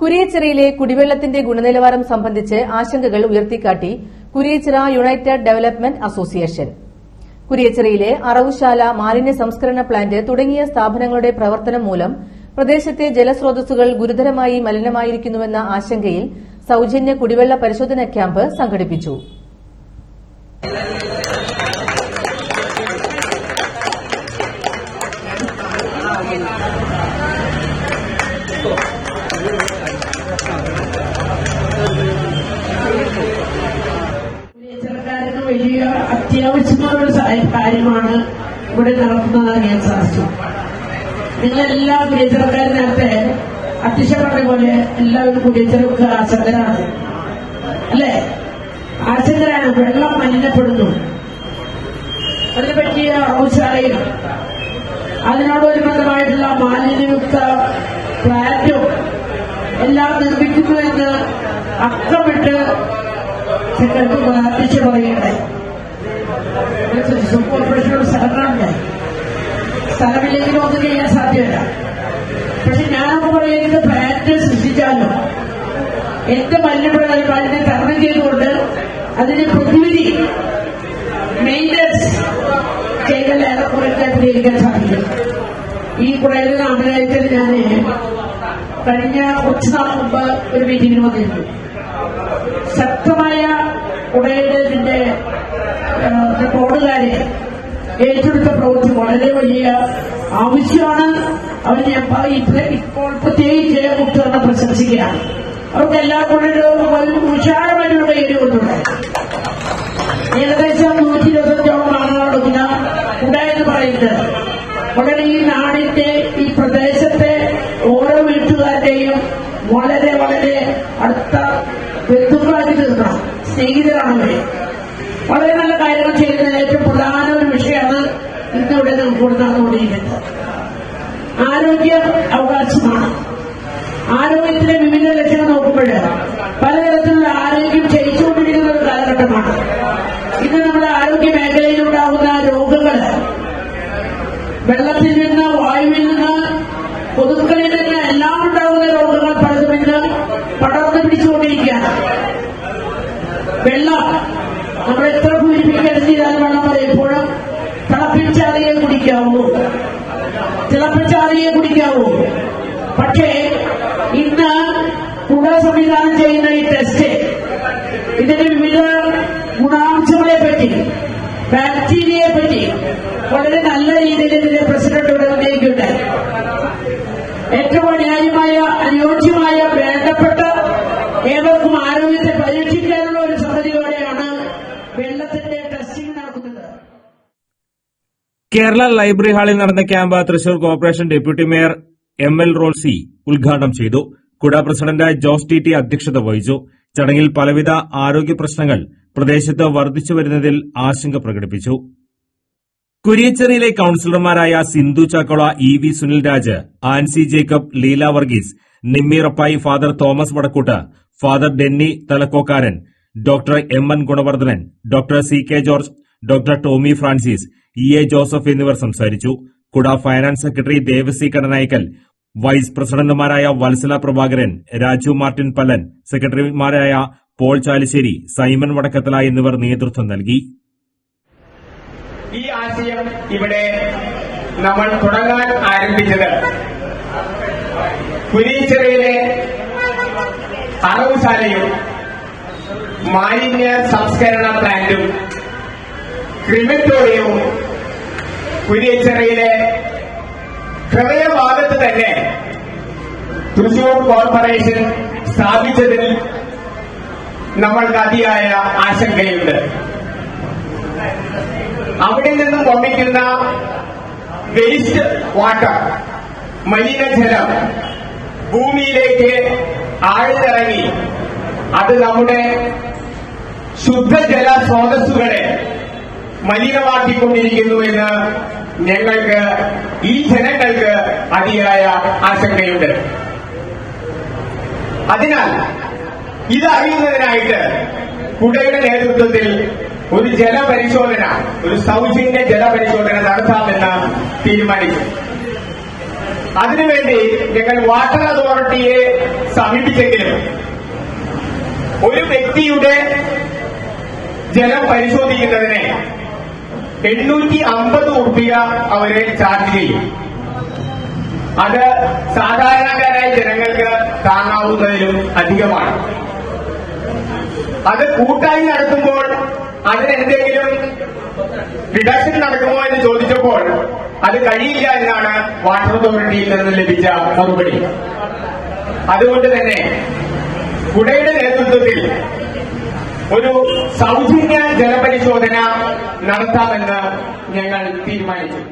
കുരിയച്ചിറയിലെ കുടിവെള്ളത്തിന്റെ ഗുണനിലവാരം സംബന്ധിച്ച് ആശങ്കകൾ ഉയർത്തിക്കാട്ടി കുരിയച്ചിറ യുണൈറ്റഡ് ഡെവലപ്മെന്റ് അസോസിയേഷൻ. കുരിയച്ചിറയിലെ അറവുശാല മാലിന്യ സംസ്കരണ പ്ലാന്റ് തുടങ്ങിയ സ്ഥാപനങ്ങളുടെ പ്രവർത്തനം മൂലം പ്രദേശത്തെ ജലസ്രോതസ്സുകൾ ഗുരുതരമായി മലിനമായിരിക്കുന്നുവെന്ന ആശങ്കയിൽ സൌജന്യ കുടിവെള്ള പരിശോധന ക്യാമ്പ് സംഘടിപ്പിച്ചു. അത്യാവശ്യമായ ഒരു കാര്യമാണ് ഇവിടെ നടക്കുന്നത് അറിയാൻ സാധിച്ചു. നിങ്ങളെല്ലാ കുടിയച്ചിറക്കാർ നേരത്തെ അധ്യക്ഷ പറഞ്ഞ പോലെ എല്ലാവരും കുടിയച്ചിറക്ക് ആശങ്കരാണ്. അല്ലേ? ആശങ്കരാണ്. വെള്ളം മലിനപ്പെടുന്നു. അതിനെ പറ്റിയ ഔഷാലയും അതിനോടനുബന്ധമായിട്ടുള്ള മാലിന്യയുക്ത ഫ്ലാറ്റും എല്ലാം നിർമ്മിക്കുന്നു എന്ന് അക്കമിട്ട് ചെക്കൾക്ക് അധ്യക്ഷ പറയുകയുണ്ടായി. കോർപ്പറേഷനോട് സ്ഥലങ്ങളുണ്ട് സ്ഥലമില്ലെങ്കിൽ ഒന്നും ചെയ്യാൻ സാധ്യമല്ല. പക്ഷെ ഞാനൊക്കെ പറയുന്നത് ഫ്ലാറ്റ് സൃഷ്ടിച്ചാലും? എന്റെ മല്ലിപ്പുഴ മലിനെ തരണം ചെയ്തുകൊണ്ട് അതിന് പ്രതിവിധി മെയിന്റനൻസ് ചെയ്താൽ ഏറെക്കുറെ പരിഹരിക്കാൻ സാധിക്കും. ഈ കുറേ നാമരായത്തിൽ ഞാൻ കഴിഞ്ഞ കുറച്ച് നാൾ മുമ്പ് ഒരു മീറ്റിംഗിന് വന്നിരുന്നു. ശക്തമായ ഉടയതിന്റെ ബോർഡുകാരെ ഏറ്റെടുത്ത പ്രവൃത്തി വളരെ വലിയ ആവശ്യമാണ്. അവർ ഞാൻ ഇപ്പോൾ പ്രത്യേകിച്ച് മുക്തറിനെ പ്രശംസിക്കുകയാണ്. അവർക്ക് എല്ലാ കൊണ്ടും ഉഷാരമായിട്ടുള്ള കയ്യിൽ ഏകദേശം നൂറ്റി ഇരുപത്തഞ്ചോളം ആളുകളൊടുക്കുന്ന ഉണ്ടായെന്ന് പറയുന്നത്. വളരെ ഈ നാടിന്റെ ഈ പ്രദേശത്തെ ഓരോ വീട്ടുകാരുടെയും വളരെ വളരെ അടുത്ത ബന്ധുക്കളാക്കി തീർക്കണം. സ്നേഹിതരാണ് അവർ. വളരെ നല്ല കാര്യങ്ങൾ ചെയ്യുന്നതിന് ഏറ്റവും പ്രധാന ഒരു വിഷയമാണ് ഇന്നിവിടെ നമുക്ക് നടന്നുകൊണ്ടിരിക്കുന്നത് ആരോഗ്യ അവകാശമാണ്. ആരോഗ്യത്തിലെ വിവിധ ലക്ഷ്യങ്ങൾ നോക്കുമ്പോൾ പലതരത്തിലുള്ള ആരോഗ്യം ക്ഷയിച്ചുകൊണ്ടിരിക്കുന്ന ഒരു കാലഘട്ടമാണ്. ഇന്ന് നമ്മുടെ ആരോഗ്യ മേഖലയിലുണ്ടാകുന്ന രോഗങ്ങൾ വെള്ളത്തിൽ നിന്ന് വായുവിൽ നിന്ന് കൊതുക്കളിൽ നിന്ന് എല്ലാം ഉണ്ടാകുന്ന രോഗങ്ങൾ പലതും ഇന്ന് പടർന്നു പിടിച്ചുകൊണ്ടിരിക്കുകയാണ്. വെള്ളം നമ്മൾ എത്ര പ്യൂരിഫിക്കേഷൻ ചെയ്താലും വെള്ളം എപ്പോഴും തിളപ്പിച്ചാറിയെ കുടിക്കാവൂ. തിളപ്പിച്ചാറിയെ കുടിക്കാവൂ. പക്ഷേ ഇന്ന് കുട സംവിധാനം ചെയ്യുന്ന ഈ ടെസ്റ്റ് ഇതിന്റെ വിവിധ ഗുണാംശങ്ങളെ പറ്റി ബാക്ടീരിയയെ പറ്റി വളരെ നല്ല രീതിയിൽ ഇതിന്റെ പ്രസിഡന്റ് ഇവിടെ ഉന്നയിക്കുകയുണ്ടായി ഏറ്റവും അന്യായമായ അനുയോജ്യമായ വേണ്ടപ്പെട്ട ഏവർക്കും ആരോഗ്യത്തെ കേരള ലൈബ്രറി ഹാളിൽ നടന്ന camp Thrissur corporation deputy mayor M L Rolsy ഉദ്ഘാടനം ചെയ്തു. കുട പ്രസിഡന്റ് ജോസ് ടി ടി അധ്യക്ഷത വഹിച്ചു. ചടങ്ങിൽ പലവിധ ആരോഗ്യ പ്രശ്നങ്ങൾ പ്രദേശത്ത് വർദ്ധിച്ചു വരുന്നതിൽ ആശങ്ക പ്രകടിപ്പിച്ചു. കുരിയച്ചെറിയിലെ കൌൺസിലർമാരായ Sindhu Chakkola E V Sunil Raj Ancy Jacob Leela Varghese Nimmi Rappai father Thomas Vadakkoot father Denny Thalakkokaran doctor M N Gunavardhanan doctor C K George doctor Tomy Francis E A Joseph എന്നിവർ സംസാരിച്ചു. കുട finance secretary Devasi Kadanaikkal vice പ്രസിഡന്റുമാരായ Vatsala Prabhakaran Raju Martin Pallan സെക്രട്ടറിമാരായ Paul Chalissery Simon വടക്കത്തല എന്നിവർ നേതൃത്വം നൽകി. ഈ ആശയം ഇവിടെ നമ്മൾ തുടങ്ങാൻ ആരംഭിച്ചത് കുരീച്ചിറയിലെ അറവുശാലയും മാലിന്യ സംസ്കരണ പ്ലാന്റും ക്രിമിറ്റോറിയവും കുരീച്ചിറയിലെ ഹൃദയഭാഗത്ത് തന്നെ തൃശൂർ കോർപ്പറേഷൻ സ്ഥാപിച്ചതിൽ നമ്മൾക്ക് അതിയായ ആശങ്കയുണ്ട്. അവിടെ നിന്നും വമിക്കുന്ന വേസ്റ്റ് വാട്ടർ മലിനജലം ഭൂമിയിലേക്ക് ആഴ്ന്നിറങ്ങി. അത് നമ്മുടെ ശുദ്ധജല സ്രോതസ്സുകളെ മലിനമാക്കിക്കൊണ്ടിരിക്കുന്നു എന്ന് ഞങ്ങൾക്ക് ഈ ജനങ്ങൾക്ക് അതിയായ ആശങ്കയുണ്ട്. അതിനാൽ ഇത് ഇതറിയുന്നതിനായിട്ട് കുടയുടെ നേതൃത്വത്തിൽ ഒരു ജലപരിശോധന ഒരു സൗജന്യ ജലപരിശോധന നടത്താമെന്ന് തീരുമാനിച്ചു. അതിനുവേണ്ടി ഞങ്ങൾ വാട്ടർ അതോറിറ്റിയെ സമീപിച്ചെങ്കിലും ഒരു വ്യക്തിയുടെ ജലം പരിശോധിക്കുന്നതിന് എണ്ണൂറ്റി അമ്പത് ഉറുപ്പിക അവരെ ചാർജ് ചെയ്യും. അത് സാധാരണക്കാരായ ജനങ്ങൾക്ക് താങ്ങാവുന്നതിലും അധികമാണ്. അത് കൂട്ടായി നടത്തുമ്പോൾ അതിനെന്തെങ്കിലും ഡിഡക്ഷൻ നടക്കുമോ എന്ന് ചോദിച്ചപ്പോൾ അത് കഴിയില്ല എന്നാണ് വാട്ടർ അതോറിറ്റിയിൽ നിന്ന് ലഭിച്ച മറുപടി. അതുകൊണ്ട് തന്നെ കുടയുടെ നേതൃത്വത്തിൽ ഒരു സൗജന്യ ജലപരിശോധന നടത്താമെന്ന് ഞങ്ങൾ തീരുമാനിച്ചു.